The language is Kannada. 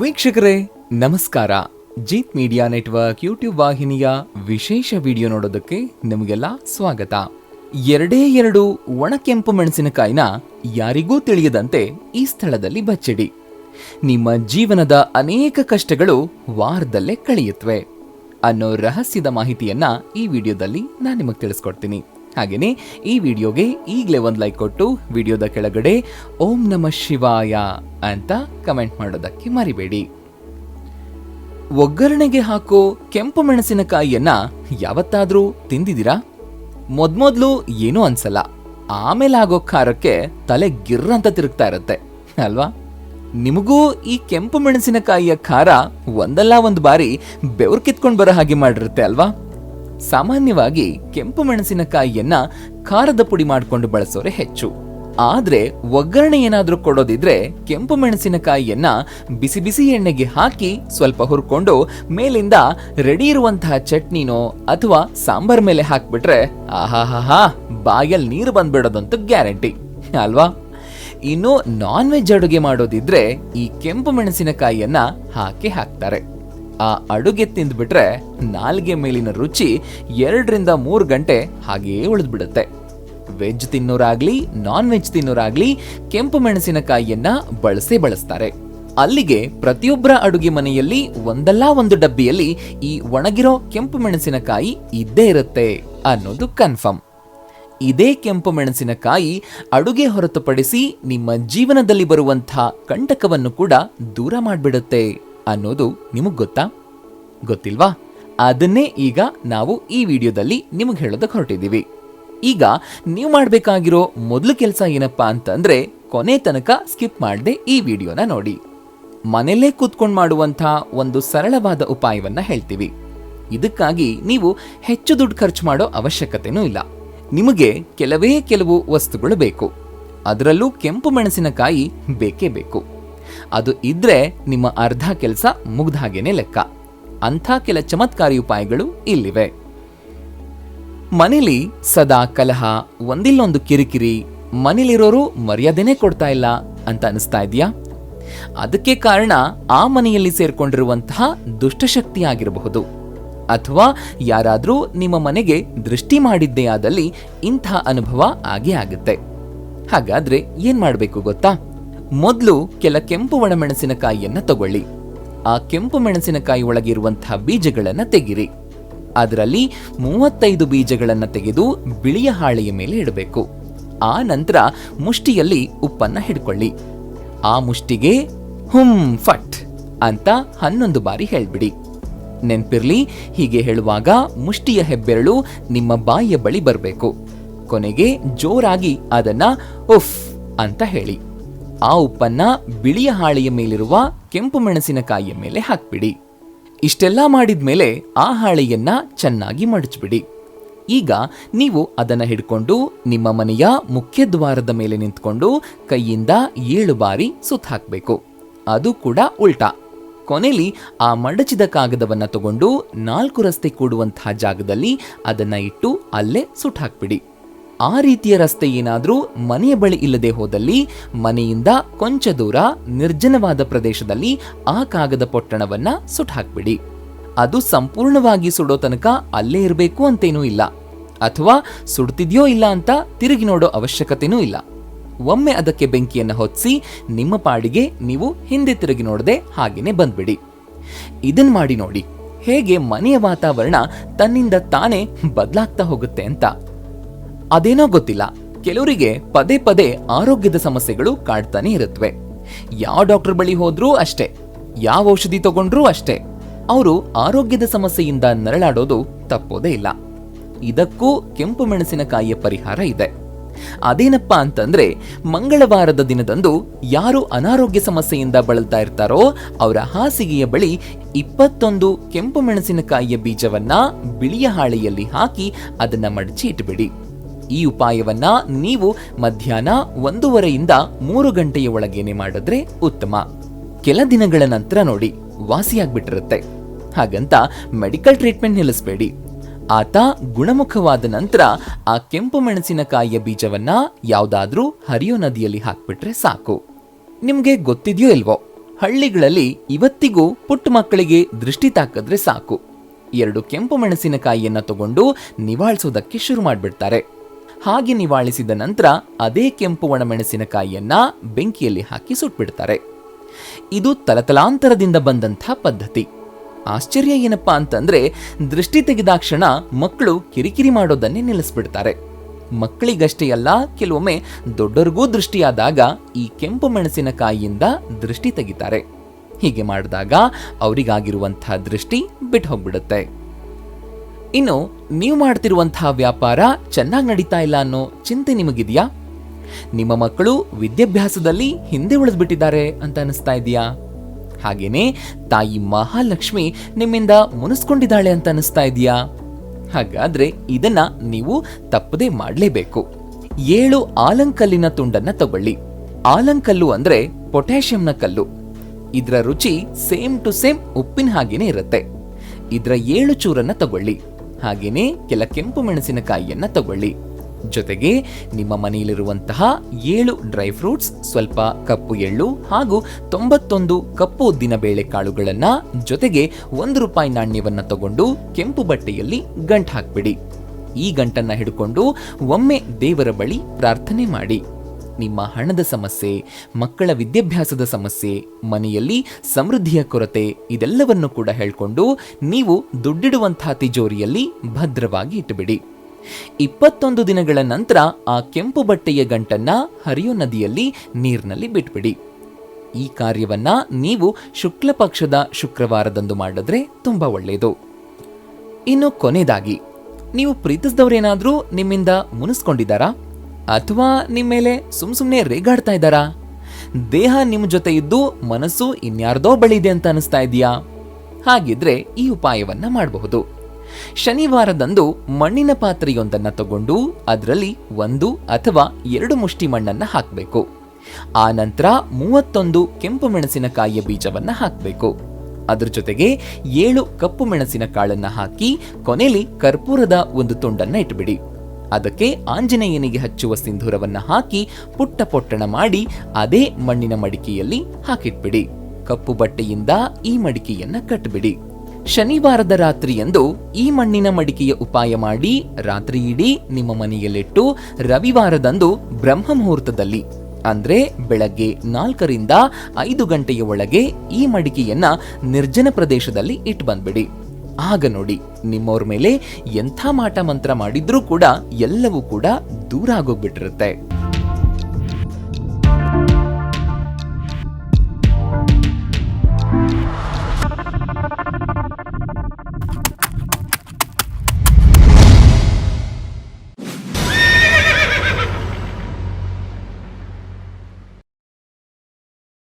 ವೀಕ್ಷಕರೇ, ನಮಸ್ಕಾರ. ಜೀತ್ ಮೀಡಿಯಾ ನೆಟ್ವರ್ಕ್ ಯೂಟ್ಯೂಬ್ ವಾಹಿನಿಯ ವಿಶೇಷ ವಿಡಿಯೋ ನೋಡೋದಕ್ಕೆ ನಿಮಗೆಲ್ಲ ಸ್ವಾಗತ. ಎರಡೇ ಎರಡು ಒಣಕೆಂಪು ಮೆಣಸಿನಕಾಯಿನ ಯಾರಿಗೂ ತಿಳಿಯದಂತೆ ಈ ಸ್ಥಳದಲ್ಲಿ ಬಚ್ಚಿಡಿ. ನಿಮ್ಮ ಜೀವನದ ಅನೇಕ ಕಷ್ಟಗಳು ವಾರದಲ್ಲೇ ಕಳೆಯುತ್ತವೆ ಅನ್ನೋ ರಹಸ್ಯದ ಮಾಹಿತಿಯನ್ನ ಈ ವಿಡಿಯೋದಲ್ಲಿ ನಾನು ನಿಮಗೆ ತಿಳಿಸ್ಕೊಡ್ತೀನಿ. ಹಾಗೇನೆ ಈ ವಿಡಿಯೋಗೆ ಈಗಲೇ ಒಂದು ಲೈಕ್ ಕೊಟ್ಟು ವಿಡಿಯೋದ ಕೆಳಗಡೆ ಓಂ ನಮಃ ಶಿವಾಯ ಅಂತ ಕಮೆಂಟ್ ಮಾಡೋದಕ್ಕೆ ಮರಿಬೇಡಿ. ಒಗ್ಗರಣೆಗೆ ಹಾಕೋ ಕೆಂಪು ಮೆಣಸಿನಕಾಯಿಯನ್ನ ಯಾವತ್ತಾದ್ರೂ ತಿಂದಿದ್ದೀರಾ? ಮೊದ್ಮೊದ್ಲು ಏನೂ ಅನ್ಸಲ್ಲ. ಆಮೇಲೆ ಆಗೋ ಖಾರಕ್ಕೆ ತಲೆ ಗಿರ್ರ ಅಂತ ತಿರುಗ್ತಾ ಇರುತ್ತೆ. ಅಲ್ವಾ? ನಿಮಗೂ ಈ ಕೆಂಪು ಮೆಣಸಿನಕಾಯಿಯ ಖಾರ ಒಂದಲ್ಲ ಒಂದು ಬಾರಿ ಬೆವರು ಕಿತ್ಕೊಂಡು ಬರೋ ಹಾಗೆ ಮಾಡಿರುತ್ತೆ ಅಲ್ವಾ? ಸಾಮಾನ್ಯವಾಗಿ ಕೆಂಪು ಮೆಣಸಿನಕಾಯಿಯನ್ನ ಖಾರದ ಪುಡಿ ಮಾಡಿಕೊಂಡು ಬಳಸೋರೆ ಹೆಚ್ಚು. ಆದ್ರೆ ಒಗ್ಗರಣೆ ಏನಾದ್ರೂ ಕೊಡೋದಿದ್ರೆ ಕೆಂಪು ಮೆಣಸಿನಕಾಯಿಯನ್ನ ಬಿಸಿ ಬಿಸಿ ಎಣ್ಣೆಗೆ ಹಾಕಿ ಸ್ವಲ್ಪ ಹುರ್ಕೊಂಡು ಮೇಲಿಂದ ರೆಡಿ ಇರುವಂತಹ ಚಟ್ನಿನೋ ಅಥವಾ ಸಾಂಬಾರ್ ಮೇಲೆ ಹಾಕ್ಬಿಟ್ರೆ ಆಹಾಹಾಹಾ, ಬಾಯಲ್ಲಿ ನೀರು ಬಂದ್ಬಿಡೋದಂತೂ ಗ್ಯಾರಂಟಿ. ಅಲ್ವಾ? ಇನ್ನು ನಾನ್ ವೆಜ್ ಅಡುಗೆ ಮಾಡೋದಿದ್ರೆ ಈ ಕೆಂಪು ಮೆಣಸಿನಕಾಯಿಯನ್ನ ಹಾಕಿ ಹಾಕ್ತಾರೆ. ಆ ಅಡುಗೆ ತಿಂದ್ಬಿಟ್ರೆ ನಾಲ್ಗೆ ಮೇಲಿನ ರುಚಿ ಎರಡರಿಂದ ಮೂರು ಗಂಟೆ ಹಾಗೆಯೇ ಉಳಿದ್ಬಿಡುತ್ತೆ. ವೆಜ್ ತಿನ್ನೋರಾಗ್ಲಿ ನಾನ್ ವೆಜ್ ತಿನ್ನೋರಾಗ್ಲಿ ಕೆಂಪು ಮೆಣಸಿನಕಾಯಿಯನ್ನ ಬಳಸೇ ಬಳಸ್ತಾರೆ. ಅಲ್ಲಿಗೆ ಪ್ರತಿಯೊಬ್ಬರ ಅಡುಗೆ ಮನೆಯಲ್ಲಿ ಒಂದಲ್ಲ ಒಂದು ಡಬ್ಬಿಯಲ್ಲಿ ಈ ಒಣಗಿರೋ ಕೆಂಪು ಮೆಣಸಿನಕಾಯಿ ಇದ್ದೇ ಇರುತ್ತೆ ಅನ್ನೋದು ಕನ್ಫರ್ಮ್. ಇದೇ ಕೆಂಪು ಮೆಣಸಿನಕಾಯಿ ಅಡುಗೆ ಹೊರತುಪಡಿಸಿ ನಿಮ್ಮ ಜೀವನದಲ್ಲಿ ಬರುವಂಥ ಕಂಟಕವನ್ನು ಕೂಡ ದೂರ ಮಾಡಿಬಿಡುತ್ತೆ. ಅನ್ನೋದು ನಿಮಗೆ ಗೊತ್ತಾ? ಗೊತ್ತಿಲ್ವಾ? ಅದನ್ನೇ ಈಗ ನಾವು ಈ ವಿಡಿಯೋದಲ್ಲಿ ನಿಮಗೆ ಹೇಳೋದಕ್ಕೆ ಹೊರಟಿದ್ದೀವಿ. ಈಗ ನೀವು ಮಾಡಬೇಕಾಗಿರೋ ಮೊದಲು ಕೆಲಸ ಏನಪ್ಪಾ ಅಂತಂದರೆ ಕೊನೆ ತನಕ ಸ್ಕಿಪ್ ಮಾಡದೆ ಈ ವಿಡಿಯೋನ ನೋಡಿ. ಮನೆಯಲ್ಲೇ ಕೂತ್ಕೊಂಡು ಮಾಡುವಂಥ ಒಂದು ಸರಳವಾದ ಉಪಾಯವನ್ನು ಹೇಳ್ತೀವಿ. ಇದಕ್ಕಾಗಿ ನೀವು ಹೆಚ್ಚು ದುಡ್ಡು ಖರ್ಚು ಮಾಡೋ ಅವಶ್ಯಕತೆನೂ ಇಲ್ಲ. ನಿಮಗೆ ಕೆಲವೇ ಕೆಲವು ವಸ್ತುಗಳು ಬೇಕು. ಅದರಲ್ಲೂ ಕೆಂಪು ಮೆಣಸಿನಕಾಯಿ ಬೇಕೇ ಬೇಕು. ಅದು ಇದ್ರೆ ನಿಮ್ಮ ಅರ್ಧ ಕೆಲಸ ಮುಗ್ದ ಹಾಗೇನೆ ಲೆಕ್ಕ. ಅಂಥ ಕೆಲ ಚಮತ್ಕಾರಿ ಉಪಾಯಗಳು ಇಲ್ಲಿವೆ. ಮನೇಲಿ ಸದಾ ಕಲಹ, ಒಂದಿಲ್ಲೊಂದು ಕಿರಿಕಿರಿ, ಮನೇಲಿರೋರು ಮರ್ಯಾದೆನೇ ಕೊಡ್ತಾ ಇಲ್ಲ ಅಂತ ಅನಿಸ್ತಾ ಇದೆಯಾ? ಅದಕ್ಕೆ ಕಾರಣ ಆ ಮನೆಯಲ್ಲಿ ಸೇರ್ಕೊಂಡಿರುವಂತಹ ದುಷ್ಟಶಕ್ತಿ ಆಗಿರಬಹುದು. ಅಥವಾ ಯಾರಾದರೂ ನಿಮ್ಮ ಮನೆಗೆ ದೃಷ್ಟಿ ಮಾಡಿದ್ದೇ ಆದಲ್ಲಿ ಇಂಥ ಅನುಭವ ಆಗೇ ಆಗುತ್ತೆ. ಹಾಗಾದ್ರೆ ಏನ್ ಮಾಡಬೇಕು ಗೊತ್ತಾ? ಮೊದಲು ಕೆಲ ಕೆಂಪು ಒಣಮೆಣಸಿನಕಾಯಿಯನ್ನು ತಗೊಳ್ಳಿ. ಆ ಕೆಂಪು ಮೆಣಸಿನಕಾಯಿ ಒಳಗಿರುವಂತಹ ಬೀಜಗಳನ್ನು ತೆಗಿರಿ. ಅದರಲ್ಲಿ ಮೂವತ್ತೈದು ಬೀಜಗಳನ್ನು ತೆಗೆದು ಬಿಳಿಯ ಹಾಳೆಯ ಮೇಲೆ ಇಡಬೇಕು. ಆ ನಂತರ ಮುಷ್ಟಿಯಲ್ಲಿ ಉಪ್ಪನ್ನು ಹಿಡ್ಕೊಳ್ಳಿ. ಆ ಮುಷ್ಟಿಗೆ ಹುಂ ಫಟ್ ಅಂತ ಹನ್ನೊಂದು ಬಾರಿ ಹೇಳ್ಬಿಡಿ. ನೆನ್ಪಿರ್ಲಿ, ಹೀಗೆ ಹೇಳುವಾಗ ಮುಷ್ಟಿಯ ಹೆಬ್ಬೆರಳು ನಿಮ್ಮ ಬಾಯಿಯ ಬಳಿ ಬರಬೇಕು. ಕೊನೆಗೆ ಜೋರಾಗಿ ಅದನ್ನ ಉಫ್ ಅಂತ ಹೇಳಿ. ಆ ಉಪ್ಪನ್ನ ಬಿಳಿಯ ಹಾಳೆಯ ಮೇಲಿರುವ ಕೆಂಪು ಮೆಣಸಿನಕಾಯಿಯ ಮೇಲೆ ಹಾಕ್ಬಿಡಿ. ಇಷ್ಟೆಲ್ಲ ಮಾಡಿದ ಮೇಲೆ ಆ ಹಾಳೆಯನ್ನ ಚೆನ್ನಾಗಿ ಮಡಚ್ಬಿಡಿ. ಈಗ ನೀವು ಅದನ್ನ ಹಿಡ್ಕೊಂಡು ನಿಮ್ಮ ಮನೆಯ ಮುಖ್ಯ ದ್ವಾರದ ಮೇಲೆ ನಿಂತ್ಕೊಂಡು ಕೈಯಿಂದ ಏಳು ಬಾರಿ ಸುತ್ತ ಹಾಕ್ಬೇಕು. ಅದು ಕೂಡ ಉಲ್ಟಾ. ಕೊನೆಯಲ್ಲಿ ಆ ಮಡಚಿದ ಕಾಗದವನ್ನು ತಗೊಂಡು ನಾಲ್ಕು ರಸ್ತೆ ಕೂಡುವಂತಹ ಜಾಗದಲ್ಲಿ ಅದನ್ನು ಇಟ್ಟು ಅಲ್ಲೇ ಸುಟ್ಟು ಹಾಕ್ಬಿಡಿ. ಆ ರೀತಿಯ ರಸ್ತೆ ಏನಾದರೂ ಮನೆಯ ಬಳಿ ಇಲ್ಲದೆ ಹೋದಲ್ಲಿ ಮನೆಯಿಂದ ಕೊಂಚ ದೂರ ನಿರ್ಜನವಾದ ಪ್ರದೇಶದಲ್ಲಿ ಆ ಕಾಗದ ಪೊಟ್ಟಣವನ್ನ ಸುಟ್ಟಾಕ್ಬಿಡಿ ಅದು ಸಂಪೂರ್ಣವಾಗಿ ಸುಡೋ ತನಕ ಅಲ್ಲೇ ಇರಬೇಕು ಅಂತೇನೂ ಇಲ್ಲ. ಅಥವಾ ಸುಡ್ತಿದ್ಯೋ ಇಲ್ಲ ಅಂತ ತಿರುಗಿ ನೋಡೋ ಅವಶ್ಯಕತೆನೂ ಇಲ್ಲ. ಒಮ್ಮೆ ಅದಕ್ಕೆ ಬೆಂಕಿಯನ್ನು ಹೊತ್ತಿಸಿ ನಿಮ್ಮ ಪಾಡಿಗೆ ನೀವು ಹಿಂದೆ ತಿರುಗಿ ನೋಡದೆ ಹಾಗೇನೆ ಬಂದ್ಬಿಡಿ. ಇದನ್ ಮಾಡಿ ನೋಡಿ, ಹೇಗೆ ಮನೆಯ ವಾತಾವರಣ ತನ್ನಿಂದ ತಾನೇ ಬದಲಾಗ್ತಾ ಹೋಗುತ್ತೆ ಅಂತ. ಅದೇನೋ ಗೊತ್ತಿಲ್ಲ. ಕೆಲವರಿಗೆ ಪದೇ ಪದೇ ಆರೋಗ್ಯದ ಸಮಸ್ಯೆಗಳು ಕಾಡ್ತಾನೆ ಇರುತ್ತವೆ ಯಾವ ಡಾಕ್ಟರ್ ಬಳಿ ಹೋದ್ರೂ ಅಷ್ಟೇ, ಯಾವ ಔಷಧಿ ತಗೊಂಡ್ರೂ ಅಷ್ಟೇ, ಅವರು ಆರೋಗ್ಯದ ಸಮಸ್ಯೆಯಿಂದ ನರಳಾಡೋದು ತಪ್ಪೋದೇ ಇಲ್ಲ. ಇದಕ್ಕೂ ಕೆಂಪು ಮೆಣಸಿನಕಾಯಿಯ ಪರಿಹಾರ ಇದೆ. ಅದೇನಪ್ಪ ಅಂತಂದ್ರೆ, ಮಂಗಳವಾರದ ದಿನದಂದು ಯಾರು ಅನಾರೋಗ್ಯ ಸಮಸ್ಯೆಯಿಂದ ಬಳಲ್ತಾ ಇರ್ತಾರೋ ಅವರ ಹಾಸಿಗೆಯ ಬಳಿ ಇಪ್ಪತ್ತೊಂದು ಕೆಂಪು ಮೆಣಸಿನಕಾಯಿಯ ಬೀಜವನ್ನ ಬಿಳಿಯ ಹಾಳೆಯಲ್ಲಿ ಹಾಕಿ ಅದನ್ನ ಮಡಚಿ ಇಟ್ಬಿಡಿ. ಈ ಉಪಾಯವನ್ನ ನೀವು ಮಧ್ಯಾಹ್ನ ಒಂದೂವರೆಯಿಂದ ಮೂರು ಗಂಟೆಯ ಒಳಗೇನೆ ಮಾಡಿದ್ರೆ ಉತ್ತಮ. ಕೆಲ ದಿನಗಳ ನಂತರ ನೋಡಿ, ವಾಸಿಯಾಗ್ಬಿಟ್ಟಿರುತ್ತೆ. ಹಾಗಂತ ಮೆಡಿಕಲ್ ಟ್ರೀಟ್ಮೆಂಟ್ ನಿಲ್ಲಿಸಬೇಡಿ. ಆತ ಗುಣಮುಖವಾದ ನಂತರ ಆ ಕೆಂಪು ಮೆಣಸಿನಕಾಯಿಯ ಬೀಜವನ್ನ ಯಾವ್ದಾದ್ರೂ ಹರಿಯೋ ನದಿಯಲ್ಲಿ ಹಾಕ್ಬಿಟ್ರೆ ಸಾಕು. ನಿಮ್ಗೆ ಗೊತ್ತಿದ್ಯೋ ಇಲ್ವೋ, ಹಳ್ಳಿಗಳಲ್ಲಿ ಇವತ್ತಿಗೂ ಪುಟ್ಟ ಮಕ್ಕಳಿಗೆ ದೃಷ್ಟಿ ತಾಕಿದ್ರೆ ಸಾಕು. ಎರಡು ಕೆಂಪು ಮೆಣಸಿನಕಾಯಿಯನ್ನ ತಗೊಂಡು ನಿವಾಳಿಸೋದಕ್ಕೆ ಶುರು ಮಾಡಿಬಿಡ್ತಾರೆ. ಹಾಗೆ ನಿವಾಳಿಸಿದ ನಂತರ ಅದೇ ಕೆಂಪು ಒಣಮೆಣಸಿನಕಾಯಿಯನ್ನ ಬೆಂಕಿಯಲ್ಲಿ ಹಾಕಿ ಸುಟ್ಬಿಡ್ತಾರೆ. ಇದು ತಲತಲಾಂತರದಿಂದ ಬಂದಂಥ ಪದ್ಧತಿ. ಆಶ್ಚರ್ಯ ಏನಪ್ಪಾ ಅಂತಂದ್ರೆ ದೃಷ್ಟಿ ತೆಗೆದಾಕ್ಷಣ ಮಕ್ಕಳು ಕಿರಿಕಿರಿ ಮಾಡೋದನ್ನೇ ನಿಲ್ಲಿಸ್ಬಿಡ್ತಾರೆ. ಮಕ್ಕಳಿಗಷ್ಟೇ ಅಲ್ಲ, ಕೆಲವೊಮ್ಮೆ ದೊಡ್ಡರಿಗೂ ದೃಷ್ಟಿಯಾದಾಗ ಈ ಕೆಂಪು ಮೆಣಸಿನಕಾಯಿಯಿಂದ ದೃಷ್ಟಿ ತೆಗಿತಾರೆ. ಹೀಗೆ ಮಾಡಿದಾಗ ಅವರಿಗಾಗಿರುವಂತಹ ದೃಷ್ಟಿ ಬಿಟ್ಟು ಹೋಗ್ಬಿಡುತ್ತೆ ಇನ್ನು, ನೀವು ಮಾಡ್ತಿರುವಂತಹ ವ್ಯಾಪಾರ ಚೆನ್ನಾಗಿ ನಡೀತಾ ಇಲ್ಲ ಅನ್ನೋ ಚಿಂತೆ ನಿಮಗಿದೆಯಾ? ನಿಮ್ಮ ಮಕ್ಕಳು ವಿದ್ಯಾಭ್ಯಾಸದಲ್ಲಿ ಹಿಂದೆ ಉಳಿದ್ಬಿಟ್ಟಿದ್ದಾರೆ ಅಂತ ಅನಿಸ್ತಾ ಇದೆಯಾ? ಹಾಗೇನೆ, ತಾಯಿ ಮಹಾಲಕ್ಷ್ಮಿ ನಿಮ್ಮಿಂದ ಮುನಿಸ್ಕೊಂಡಿದ್ದಾಳೆ ಅಂತ ಅನಿಸ್ತಾ ಇದೆಯಾ? ಹಾಗಾದ್ರೆ ಇದನ್ನ ನೀವು ತಪ್ಪದೇ ಮಾಡಲೇಬೇಕು. ಏಳು ಆಲಂಕಲ್ಲಿನ ತುಂಡನ್ನ ತಗೊಳ್ಳಿ. ಆಲಂಕಲ್ಲು ಅಂದ್ರೆ ಪೊಟ್ಯಾಷಿಯಂನ ಕಲ್ಲು. ಇದರ ರುಚಿ ಸೇಮ್ ಟು ಸೇಮ್ ಉಪ್ಪಿನ ಹಾಗೇನೆ ಇರುತ್ತೆ. ಇದರ ಏಳು ಚೂರನ್ನ ತಗೊಳ್ಳಿ. ಹಾಗೇನೆ ಕೆಲ ಕೆಂಪು ಮೆಣಸಿನಕಾಯಿಯನ್ನು ತಗೊಳ್ಳಿ. ಜೊತೆಗೆ ನಿಮ್ಮ ಮನೆಯಲ್ಲಿರುವಂತಹ ಏಳು ಡ್ರೈ ಫ್ರೂಟ್ಸ್, ಸ್ವಲ್ಪ ಕಪ್ಪು ಎಳ್ಳು ಹಾಗೂ ತೊಂಬತ್ತೊಂದು ಕಪ್ಪು ಉದ್ದಿನ ಕಾಳುಗಳನ್ನ ಜೊತೆಗೆ ಒಂದು ರೂಪಾಯಿ ನಾಣ್ಯವನ್ನು ತಗೊಂಡು ಕೆಂಪು ಬಟ್ಟೆಯಲ್ಲಿ ಗಂಟು ಹಾಕ್ಬಿಡಿ. ಈ ಗಂಟನ್ನ ಹಿಡ್ಕೊಂಡು ಒಮ್ಮೆ ದೇವರ ಬಳಿ ಪ್ರಾರ್ಥನೆ ಮಾಡಿ. ನಿಮ್ಮ ಹಣದ ಸಮಸ್ಯೆ, ಮಕ್ಕಳ ವಿದ್ಯಾಭ್ಯಾಸದ ಸಮಸ್ಯೆ, ಮನೆಯಲ್ಲಿ ಸಮೃದ್ಧಿಯ ಕೊರತೆ ಇದೆಲ್ಲವನ್ನು ಕೂಡ ಹೇಳ್ಕೊಂಡು ನೀವು ದುಡ್ಡಿಡುವಂತಹ ತಿಜೋರಿಯಲ್ಲಿ ಭದ್ರವಾಗಿ ಇಟ್ಟುಬಿಡಿ. ಇಪ್ಪತ್ತೊಂದು ದಿನಗಳ ನಂತರ ಆ ಕೆಂಪು ಬಟ್ಟೆಯ ಗಂಟನ್ನ ಹರಿಯೋ ನದಿಯಲ್ಲಿ ನೀರಿನಲ್ಲಿ ಬಿಟ್ಬಿಡಿ. ಈ ಕಾರ್ಯವನ್ನ ನೀವು ಶುಕ್ಲ ಪಕ್ಷದ ಶುಕ್ರವಾರದಂದು ಮಾಡಿದ್ರೆ ತುಂಬಾ ಒಳ್ಳೆಯದು ಇನ್ನು ಕೊನೆಯದಾಗಿ, ನೀವು ಪ್ರೀತಿಸಿದವರೇನಾದರೂ ನಿಮ್ಮಿಂದ ಮುನಿಸ್ಕೊಂಡಿದ್ದಾರಾ? ಅಥವಾ ನಿಮ್ಮ ಮೇಲೆ ಸುಮ್ ಸುಮ್ನೆ ರೇಗಾಡ್ತಾ ಇದ್ದಾರಾ? ದೇಹ ನಿಮ್ಮ ಜೊತೆ ಇದ್ದು ಮನಸ್ಸು ಇನ್ಯಾರ್ದೋ ಬಳಿದೆ ಅಂತ ಅನಿಸ್ತಾ ಇದೆಯಾ ಹಾಗಿದ್ರೆ ಈ ಉಪಾಯವನ್ನ ಮಾಡಬಹುದು. ಶನಿವಾರದಂದು ಮಣ್ಣಿನ ಪಾತ್ರೆಯೊಂದನ್ನು ತಗೊಂಡು ಅದರಲ್ಲಿ ಒಂದು ಅಥವಾ ಎರಡು ಮುಷ್ಟಿ ಮಣ್ಣನ್ನು ಹಾಕಬೇಕು. ಆ ನಂತರ ಮೂವತ್ತೊಂದು ಕೆಂಪು ಮೆಣಸಿನಕಾಯಿಯ ಬೀಜವನ್ನು ಹಾಕಬೇಕು. ಅದರ ಜೊತೆಗೆ ಏಳು ಕಪ್ಪು ಮೆಣಸಿನ ಕಾಳನ್ನು ಹಾಕಿ ಕೊನೆಯಲ್ಲಿ ಕರ್ಪೂರದ ಒಂದು ತುಂಡನ್ನು ಇಟ್ಬಿಡಿ. ಅದಕ್ಕೆ ಆಂಜನೇಯನಿಗೆ ಹಚ್ಚುವ ಸಿಂಧೂರವನ್ನ ಹಾಕಿ ಪುಟ್ಟ ಪೊಟ್ಟಣ ಮಾಡಿ ಅದೇ ಮಣ್ಣಿನ ಮಡಿಕೆಯಲ್ಲಿ ಹಾಕಿಟ್ಬಿಡಿ. ಕಪ್ಪು ಬಟ್ಟೆಯಿಂದ ಈ ಮಡಿಕೆಯನ್ನು ಕಟ್ಬಿಡಿ. ಶನಿವಾರದ ರಾತ್ರಿಯಂದು ಈ ಮಣ್ಣಿನ ಮಡಿಕೆಯ ಉಪಾಯ ಮಾಡಿ ರಾತ್ರಿ ನಿಮ್ಮ ಮನೆಯಲ್ಲಿಟ್ಟು ರವಿವಾರದಂದು ಬ್ರಹ್ಮ ಮುಹೂರ್ತದಲ್ಲಿ, ಅಂದ್ರೆ ಬೆಳಗ್ಗೆ ನಾಲ್ಕರಿಂದ ಐದು ಗಂಟೆಯ ಒಳಗೆ ಈ ಮಡಿಕೆಯನ್ನ ನಿರ್ಜನ ಪ್ರದೇಶದಲ್ಲಿ ಇಟ್ಟು ಬಂದ್ಬಿಡಿ ಆಗ ನೋಡಿ ನಿಮ್ಮವ್ರ ಮೇಲೆ ಎಂಥ ಮಾಟ ಮಂತ್ರ ಮಾಡಿದ್ರೂ ಕೂಡ ಎಲ್ಲವೂ ಕೂಡ ದೂರ ಆಗೋಗ್ಬಿಟ್ಟಿರುತ್ತೆ